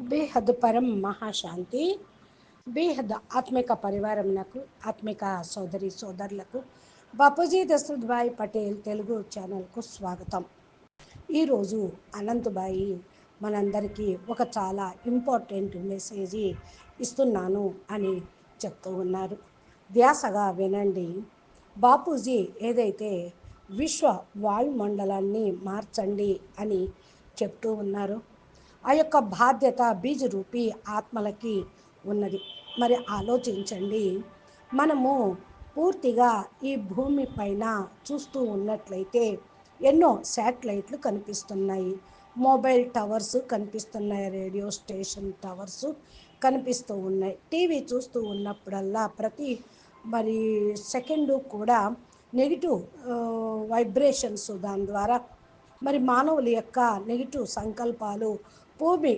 బేహద్ పరం మహాశాంతి. బేహద్ ఆత్మిక పరివారంకు ఆత్మిక సోదరి సోదరులకు బాపూజీ దశరథ్భాయ్ పటేల్ తెలుగు ఛానల్కు స్వాగతం. ఈరోజు అనంతబాయి మనందరికీ ఒక చాలా ఇంపార్టెంట్ మెసేజ్ ఇస్తున్నాను అని చెప్తూ ఉన్నారు. ధ్యాసగా వినండి. బాపూజీ ఏదైతే విశ్వ వాయుమండలాన్ని మార్చండి అని చెప్తూ ఉన్నారు. ఆ యొక్క బాధ్యత బీజరూపి ఆత్మలకి ఉన్నది. మరి ఆలోచించండి. మనము పూర్తిగా ఈ భూమి పైన చూస్తూ ఉన్నట్లయితే ఎన్నో శాటిలైట్లు కనిపిస్తున్నాయి. మొబైల్ టవర్స్ కనిపిస్తున్నాయి రేడియో స్టేషన్ టవర్స్ కనిపిస్తూ ఉన్నాయి. టీవీ చూస్తూ ఉన్నప్పుడల్లా ప్రతి మరి సెకండు కూడా నెగిటివ్ వైబ్రేషన్స్ దాని ద్వారా మరి మానవుల యొక్క నెగిటివ్ సంకల్పాలు భూమి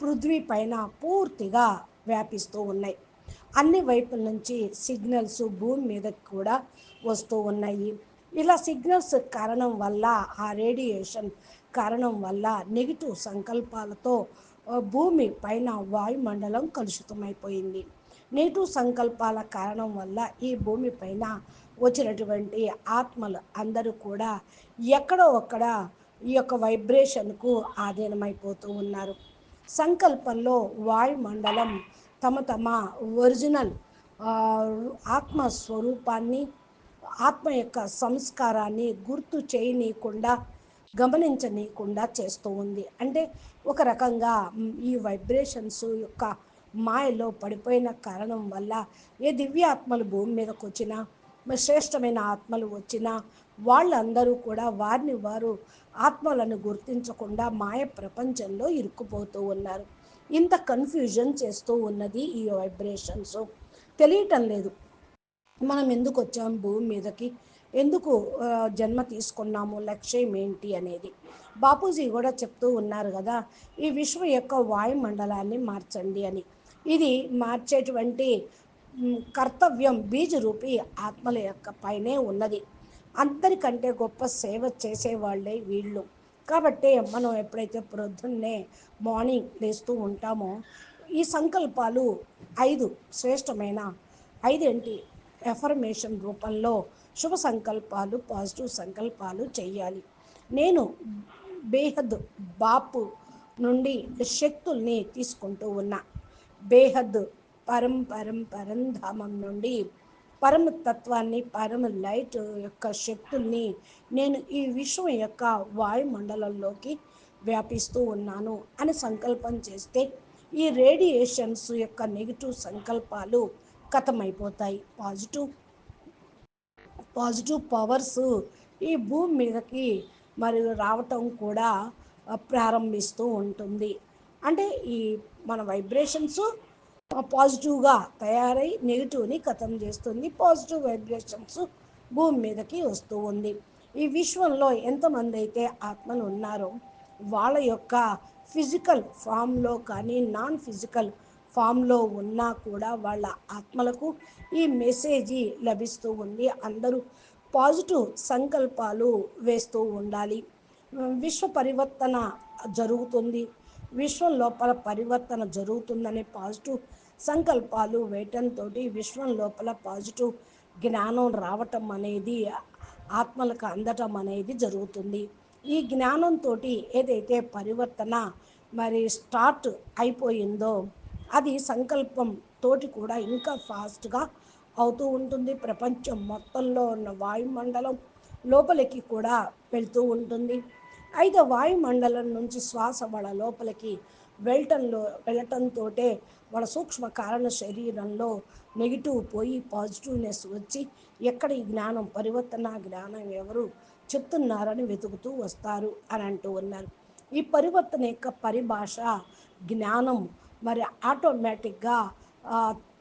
పృథ్వీ పైన పూర్తిగా వ్యాపిస్తూ ఉన్నాయి. అన్ని వైపుల నుంచి సిగ్నల్స్ భూమి మీదకి కూడా వస్తూ ఉన్నాయి. ఇలా సిగ్నల్స్ కారణం వల్ల ఆ రేడియేషన్ కారణం వల్ల నెగిటివ్ సంకల్పాలతో భూమి పైన వాయుమండలం కలుషితమైపోయింది. నెగిటివ్ సంకల్పాల కారణం వల్ల ఈ భూమి పైన వచ్చినటువంటి ఆత్మలు అందరూ కూడా ఎక్కడో ఒక్కడ ఈ యొక్క వైబ్రేషన్కు ఆధీనమైపోతూ ఉన్నారు. సంకల్పంలో వాయుమండలం తమ తమ ఒరిజినల్ ఆత్మస్వరూపాన్ని ఆత్మ యొక్క సంస్కారాన్ని గుర్తు చేయనీయకుండా గమనించనీయకుండా చేస్తూ ఉంది. అంటే ఒక రకంగా ఈ వైబ్రేషన్స్ యొక్క మాయలో పడిపోయిన కారణం వల్ల ఏ దివ్యాత్మలు భూమి మీదకి వచ్చినా శ్రేష్టమైన ఆత్మలు వచ్చినా వాళ్ళందరూ కూడా వారిని వారు ఆత్మలను గుర్తించకుండా మాయ ప్రపంచంలో ఇరుక్కుపోతూ ఉన్నారు. ఇంత కన్ఫ్యూజన్ చేస్తూ ఉన్నది ఈ వైబ్రేషన్స్ తెలియటం లేదు. మనం ఎందుకు వచ్చాం భూమి మీదకి? ఎందుకు జన్మ తీసుకున్నాము? లక్ష్యం ఏంటి అనేది. బాపూజీ కూడా చెప్తూ ఉన్నారు కదా ఈ విశ్వం యొక్క వాయుమండలాన్ని మార్చండి అని. ఇది మార్చేటువంటి కర్తవ్యం బీజరూపి ఆత్మల యొక్క పైనే ఉన్నది. అందరికంటే గొప్ప సేవ చేసేవాళ్ళే వీళ్ళు. కాబట్టి మనం ఎప్పుడైతే ప్రొద్దున్నే మార్నింగ్ లేస్తూ ఉంటామో ఈ సంకల్పాలు ఐదు శ్రేష్టమైన ఐదేంటి ఎఫర్మేషన్ రూపంలో శుభ సంకల్పాలు పాజిటివ్ సంకల్పాలు చేయాలి. నేను బేహద్ బాపు నుండి శక్తుల్ని తీసుకుంటూ ఉన్నా. బేహద్ పరం పరం పరంధామం నుండి పరమ తత్వాన్ని పరమ లైట్ యొక్క శక్తుల్ని నేను ఈ విశ్వం యొక్క వాయుమండలంలోకి వ్యాపిస్తూ ఉన్నాను అని సంకల్పం చేస్తే ఈ రేడియేషన్స్ యొక్క నెగిటివ్ సంకల్పాలు కథమైపోతాయి. పాజిటివ్ పాజిటివ్ పవర్స్ ఈ భూమి మీదకి మరి రావటం కూడా ప్రారంభిస్తూ ఉంటుంది. అంటే ఈ మన వైబ్రేషన్స్ పాజిటివ్గా తయారై నెగిటివ్ని కథం చేస్తుంది. పాజిటివ్ వైబ్రేషన్స్ భూమి మీదకి వస్తూ ఉంది. ఈ విశ్వంలో ఎంతమంది అయితే ఆత్మలు ఉన్నారో వాళ్ళ యొక్క ఫిజికల్ ఫామ్లో కానీ నాన్ ఫిజికల్ ఫామ్లో ఉన్నా కూడా వాళ్ళ ఆత్మలకు ఈ మెసేజీ లభిస్తూ ఉంది. అందరూ పాజిటివ్ సంకల్పాలు వేస్తూ ఉండాలి. విశ్వ పరివర్తన జరుగుతుంది. విశ్వం లోపల పరివర్తన జరుగుతుందనే పాజిటివ్ సంకల్పాలు వేయటంతో విశ్వం లోపల పాజిటివ్ జ్ఞానం రావటం అనేది ఆత్మలకు అందటం అనేది జరుగుతుంది. ఈ జ్ఞానంతో ఏదైతే పరివర్తన మరి స్టార్ట్ అయిపోయిందో అది సంకల్పం తోటి కూడా ఇంకా ఫాస్ట్గా అవుతూ ఉంటుంది. ప్రపంచం మొత్తంలో ఉన్న వాయుమండలం లోపలికి కూడా వెళ్తూ ఉంటుంది. అయితే వాయుమండలం నుంచి శ్వాస వాళ్ళ లోపలికి వెళ్ళటంలో వెళ్ళటంతో మన సూక్ష్మ కారణ శరీరంలో నెగిటివ్ పోయి పాజిటివ్నెస్ వచ్చి ఎక్కడ ఈ జ్ఞానం పరివర్తన జ్ఞానం ఎవరు చెప్తున్నారని వెతుకుతూ వస్తారు అని అంటూ ఉన్నారు. ఈ పరివర్తన యొక్క పరిభాష జ్ఞానం మరి ఆటోమేటిక్గా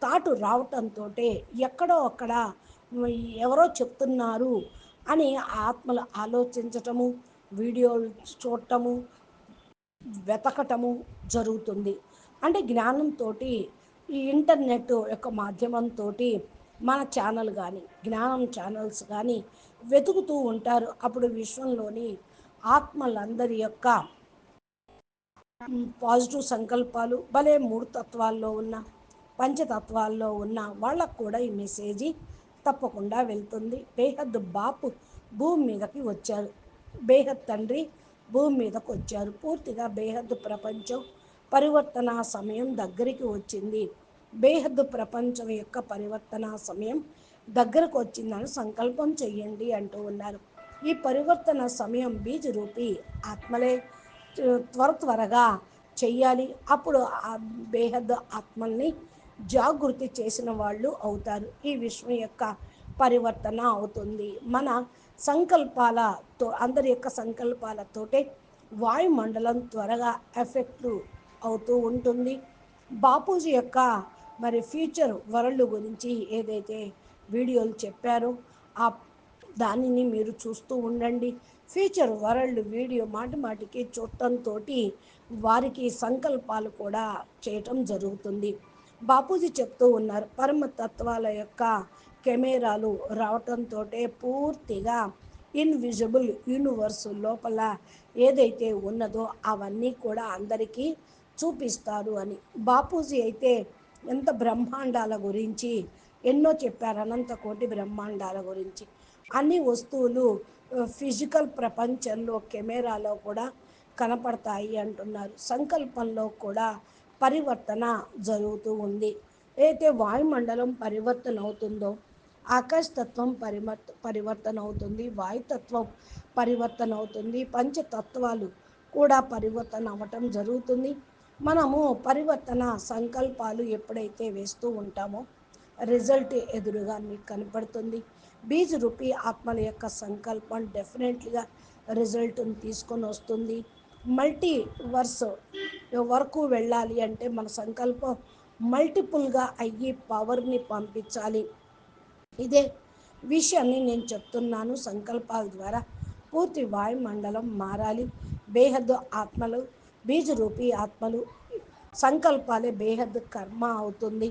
తాటు రావటంతో ఎక్కడో అక్కడ ఎవరో చెప్తున్నారు అని ఆత్మలు ఆలోచించటము వీడియోలు చూడటము వెతకటము జరుగుతుంది. అంటే జ్ఞానంతో ఈ ఇంటర్నెట్ యొక్క మాధ్యమంతో మన ఛానల్ కానీ జ్ఞానం ఛానల్స్ కానీ వెతుకుతూ ఉంటారు. అప్పుడు విశ్వంలోని ఆత్మలందరి యొక్క పాజిటివ్ సంకల్పాలు భలే మూడు తత్వాల్లో ఉన్న పంచతత్వాల్లో ఉన్న వాళ్ళకు కూడా ఈ మెసేజీ తప్పకుండా వెళ్తుంది. బేహద్ బాపు భూమి మీదకి వచ్చారు. బేహద్ తండ్రి భూమి మీదకు వచ్చారు పూర్తిగా బేహద్దు ప్రపంచం పరివర్తన సమయం దగ్గరికి వచ్చింది. బేహద్ ప్రపంచం యొక్క పరివర్తన సమయం దగ్గరకు వచ్చిందని సంకల్పం చెయ్యండి అంటూ ఉన్నారు. ఈ పరివర్తన సమయం బీజ రూపి ఆత్మలే త్వర త్వరగా చెయ్యాలి. అప్పుడు ఆ బేహద్దు ఆత్మల్ని జాగృతి చేసిన వాళ్ళు అవుతారు. ఈ విశ్వం యొక్క పరివర్తన అవుతుంది. మన సంకల్పాలతో అందరి యొక్క సంకల్పాలతోటే వాయుమండలం త్వరగా ఎఫెక్టు అవుతూ ఉంటుంది. బాపూజీ యొక్క మరి ఫ్యూచర్ వరల్డ్ గురించి ఏదైతే వీడియోలు చెప్పారో ఆ దానిని మీరు చూస్తూ ఉండండి. ఫ్యూచర్ వరల్డ్ వీడియో మాటి మాటికి చూడటంతో వారికి సంకల్పాలు కూడా చేయటం జరుగుతుంది. బాపూజీ చెప్తూ ఉన్నారు. పరమ తత్వాల యొక్క కెమెరాలు రావటంతో పూర్తిగా ఇన్విజిబుల్ యూనివర్స్ లోపల ఏదైతే ఉన్నదో అవన్నీ కూడా అందరికీ చూపిస్తారు అని. బాపూజీ అయితే ఎంత బ్రహ్మాండాల గురించి ఎన్నో చెప్పారు అనంత కోటి బ్రహ్మాండాల గురించి. అన్ని వస్తువులు ఫిజికల్ ప్రపంచంలో కెమెరాలో కూడా కనపడతాయి అంటున్నారు. సంకల్పంలో కూడా పరివర్తన జరుగుతూ ఉంది. అయితే వాయుమండలం పరివర్తన అవుతుందో ఆకాశతత్వం పరిమర్ పరివర్తన అవుతుంది వాయుతత్వం పరివర్తన అవుతుంది పంచతత్వాలు కూడా పరివర్తన అవ్వటం జరుగుతుంది. మనము పరివర్తన సంకల్పాలు ఎప్పుడైతే వేస్తూ ఉంటామో రిజల్ట్ ఎదురుగా మీకు కనపడుతుంది. బీజ్ రూపీ ఆత్మల యొక్క సంకల్పం డెఫినెట్లీగా రిజల్ట్ని తీసుకొని వస్తుంది. మల్టీవర్స్ వరకు వెళ్ళాలి అంటే మన సంకల్పం మల్టిపుల్గా అయ్యి పవర్ని పంపించాలి. ఇదే విషయాన్ని నేను చెప్తున్నాను. సంకల్పాల ద్వారా పూర్తి వాయుమండలం మారాలి. బేహద్దు ఆత్మలు బీజరూపి ఆత్మలు సంకల్పాలే బేహద్ కర్మ అవుతుంది.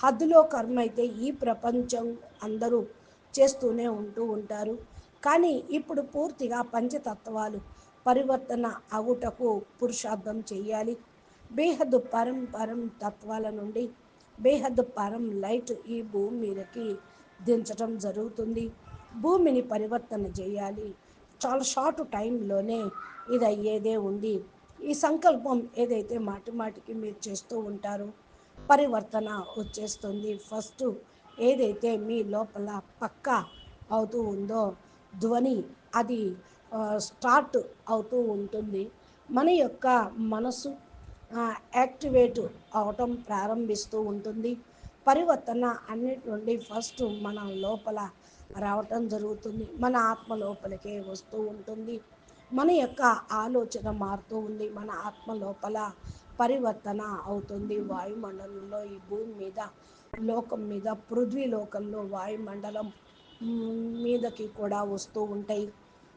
హద్దులో కర్మ అయితే ఈ ప్రపంచం అందరూ చేస్తూనే ఉంటూ ఉంటారు. కానీ ఇప్పుడు పూర్తిగా పంచతత్వాలు పరివర్తన అగుటకు పురుషార్థం చేయాలి. బేహద్ పరం పరం తత్వాల నుండి బేహద్ పరం లైట్ ఈ భూమి మీదకి దించటం జరుగుతుంది. భూమిని పరివర్తన చేయాలి. చాలా షార్ట్ టైంలోనే ఇది అయ్యేదే ఉంది. ఈ సంకల్పం ఏదైతే మాటి మాటికి మీరు చేస్తూ ఉంటారో పరివర్తన వచ్చేస్తుంది. ఫస్ట్ ఏదైతే మీ లోపల పక్క అవుతూ ఉందో ధ్వని అది స్టార్ట్ అవుతూ ఉంటుంది. మన యొక్క మనసు యాక్టివేట్ అవటం ప్రారంభిస్తూ ఉంటుంది. పరివర్తన అన్నిటి నుండి ఫస్ట్ మన లోపల రావటం జరుగుతుంది. మన ఆత్మ లోపలికే వస్తూ ఉంటుంది. మన యొక్క ఆలోచన మారుతూ ఉంది. మన ఆత్మ లోపల పరివర్తన అవుతుంది. వాయుమండలంలో ఈ భూమి మీద లోకం మీద పృథ్వీ లోకంలో వాయుమండలం మీదకి కూడా వస్తూ ఉంటాయి.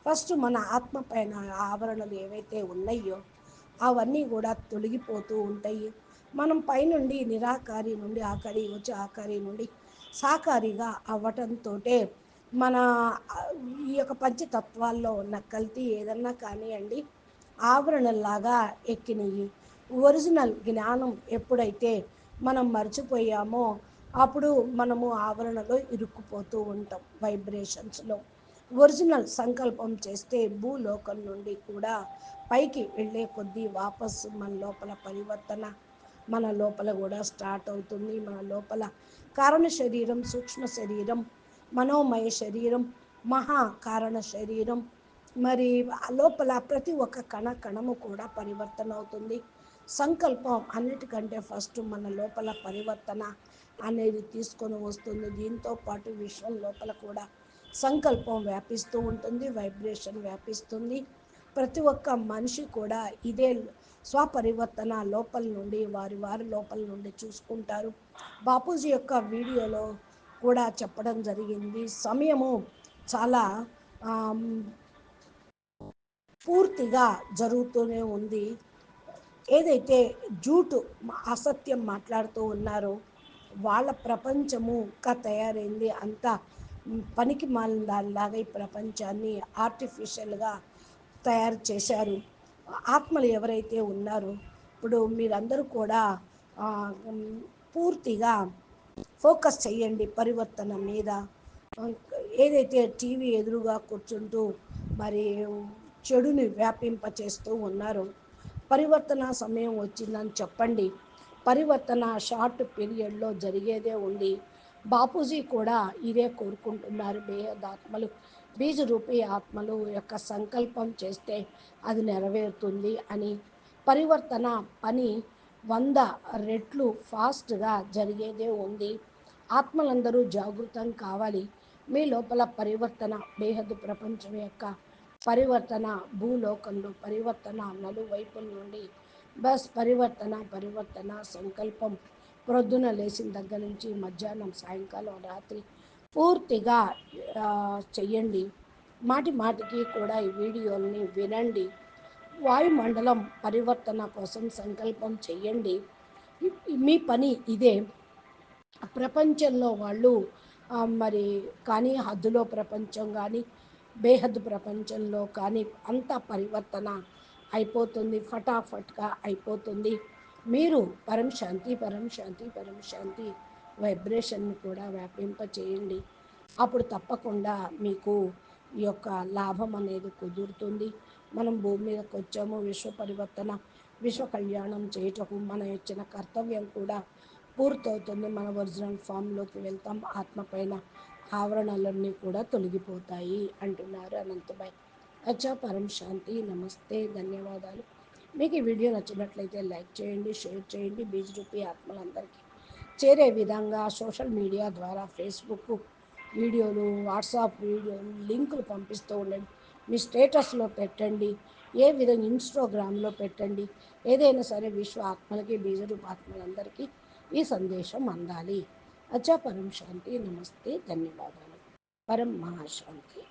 ఫస్ట్ మన ఆత్మ పైన ఆవరణలు ఏవైతే ఉన్నాయో అవన్నీ కూడా తొలగిపోతూ ఉంటాయి. మనం పైనుండి నిరాకారి నుండి ఆకారి వచ్చి ఆకారి నుండి సాకారిగా అవ్వటంతో మన ఈ యొక్క పంచతత్వాల్లో ఉన్న కల్తీ ఏదన్నా కానివ్వండి ఆవరణలాగా ఎక్కినవి ఒరిజినల్ జ్ఞానం ఎప్పుడైతే మనం మర్చిపోయామో అప్పుడు మనము ఆవరణలో ఇరుక్కుపోతూ ఉంటాం వైబ్రేషన్స్లో. ఒరిజినల్ సంకల్పం చేస్తే భూలోకం నుండి కూడా పైకి వెళ్ళే కొద్దీ వాపస్ మన లోపల పరివర్తన మన లోపల కూడా స్టార్ట్ అవుతుంది. మన లోపల కారణ శరీరం సూక్ష్మ శరీరం మనోమయ శరీరం మహా కారణ శరీరం మరి లోపల ప్రతి ఒక్క కణ కణము కూడా పరివర్తన అవుతుంది. సంకల్పం అన్నిటికంటే ఫస్ట్ మన లోపల పరివర్తన అనేది తీసుకొని వస్తుంది. దీంతో పాటు విశ్వం లోపల కూడా సంకల్పం వ్యాపిస్తూ ఉంటుంది వైబ్రేషన్ వ్యాపిస్తుంది. ప్రతి ఒక్క మనిషి కూడా ఇదే స్వపరివర్తన లోపల నుండి వారి వారి లోపల నుండి చూసుకుంటారు. బాపూజీ యొక్క వీడియోలో కూడా చెప్పడం జరిగింది. సమయము చాలా పూర్తిగా జరుగుతూనే ఉంది. ఏదైతే జూటు అసత్యం మాట్లాడుతూ ఉన్నారో వాళ్ళ ప్రపంచము ఇంకా తయారైంది. అంతా పనికి మాలిన దానిలాగా ఈ ప్రపంచాన్ని ఆర్టిఫిషియల్గా తయారు చేశారు. ఆత్మలు ఎవరైతే ఉన్నారో ఇప్పుడు మీరందరూ కూడా పూర్తిగా ఫోకస్ చేయండి పరివర్తన మీద. ఏదైతే టీవీ ఎదురుగా కూర్చుంటూ మరి చెడుని వ్యాపింపచేస్తూ ఉన్నారు పరివర్తన సమయం వచ్చిందని చెప్పండి. పరివర్తన షార్ట్ పీరియడ్లో జరిగేదే ఉంది. బాపూజీ కూడా ఇదే కోరుకుంటున్నారు. బేహదాత్మలు బీజ రూపీ ఆత్మలు యొక్క సంకల్పం చేస్తే అది నెరవేరుతుంది అని పరివర్తన పని వంద రెట్లు ఫాస్ట్గా జరిగేదే ఉంది. ఆత్మలందరూ జాగృతం కావాలి. మీ లోపల పరివర్తన బేహద్దు ప్రపంచం యొక్క పరివర్తన భూలోకంలో పరివర్తన నలువైపుల నుండి బస్ పరివర్తన పరివర్తన సంకల్పం ప్రొద్దున లేచిన దగ్గర నుంచి మధ్యాహ్నం సాయంకాలం రాత్రి పూర్తిగా చెయ్యండి. మాటి మాటికి కూడా ఈ వీడియోల్ని వినండి. వాయుమండలం పరివర్తన కోసం సంకల్పం చెయ్యండి. మీ పని ఇదే. ప్రపంచంలో వాళ్ళు మరి కానీ హద్దులో ప్రపంచం కానీ బేహద్దు ప్రపంచంలో కానీ అంత పరివర్తన అయిపోతుంది ఫటాఫట్గా అయిపోతుంది. మీరు పరం శాంతి పరం శాంతి పరం శాంతి వైబ్రేషన్ని కూడా వ్యాపింప చేయండి అప్పుడు తప్పకుండా మీకు ఈ యొక్క లాభం అనేది కుదురుతుంది. మనం భూమి మీదకి వచ్చాము విశ్వ పరివర్తన విశ్వ కళ్యాణం చేయటకు మన ఇచ్చిన కర్తవ్యం కూడా పూర్తవుతుంది. మన ఒరిజినల్ ఫామ్లోకి వెళ్తాం ఆత్మ పైన ఆవరణలన్నీ కూడా తొలగిపోతాయి అంటున్నారు అనంతబాయ్. అచ్చా పరం శాంతి నమస్తే ధన్యవాదాలు. మీకు ఈ వీడియో నచ్చినట్లయితే లైక్ చేయండి షేర్ చేయండి. బీజరూపి ఆత్మలందరికీ చేరే విధంగా సోషల్ మీడియా ద్వారా ఫేస్బుక్ వీడియోలు వాట్సాప్ వీడియోలు లింకులు పంపిస్తూ ఉండండి. మీ స్టేటస్లో పెట్టండి. ఏ విధంగా ఇన్స్టాగ్రామ్లో పెట్టండి. ఏదైనా సరే విశ్వ ఆత్మలకి బీజరూప ఆత్మలందరికీ ఈ సందేశం అందాలి. అచ్చా పరం శాంతి. నమస్తే. ధన్యవాదాలు. పరం మహాశాంతి.